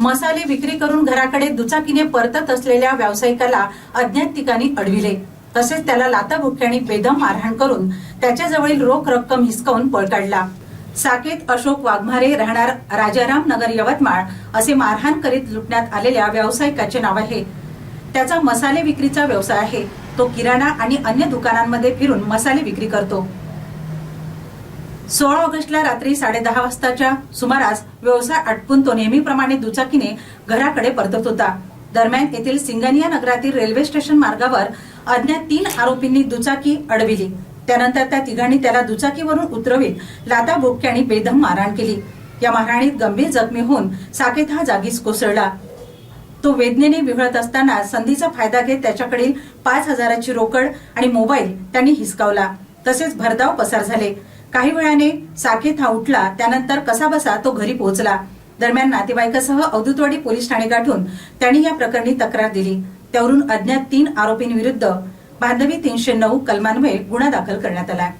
मसाले विक्री करून घराकडे दुचाकीने परतत असलेल्या व्यावसायिकाला अज्ञात ठिकाणी अडविले. तसेच त्याला लाताभुक्याने बेदम मारहाण करून त्याच्याजवळील रोख रक्कम हिसकावून पळ काढला. साकेत अशोक वाघमारे राहणार राजाराम नगर यवतमाळ असे मारहाण करीत लुटण्यात आलेल्या व्यावसायिकाचे नाव आहे. त्याचा मसाले विक्रीचा व्यवसाय आहे. तो किराणा आणि अन्य दुकानांमध्ये फिरून मसाले विक्री करतो. सोळा ऑगस्टला रात्री साडेदहा वाजताच्या सुमारास व्यवसाय आटपून तो नेहमीप्रमाणे दुचाकीने घराकडे परतत होता. दरम्यान येथील सिंगनिया नगरातील रेल्वे स्टेशन मार्गावर अज्ञात तीन आरोपींनी दुचाकी अडविली. त्यानंतर त्या तिघांनी त्याला दुचाकीवरून उतरवीत लाता बोक्क्यांनी बेदम मारहाण केली. या मारहाणीत गंभीर जखमी होऊन साकेत हा जागीच कोसळला. तो वेदनेने विहळत असताना संधीचा फायदा घेत त्याच्याकडील पाच हजाराची रोकड आणि मोबाईल त्यांनी हिसकावला. तसेच भरधाव पसार झाले. काही वेळाने साकेत हा उठला त्यानंतर कसाबसा तो घरी पोहोचला. दरम्यान नातेवाईकासह अवधूतवाडी पोलीस ठाणे गाठून त्यांनी या प्रकरणी तक्रार दिली. त्यावरून अज्ञात तीन आरोपींविरुद्ध बांधवी तीनशे नऊ कलमान्वये गुन्हा दाखल करण्यात आला.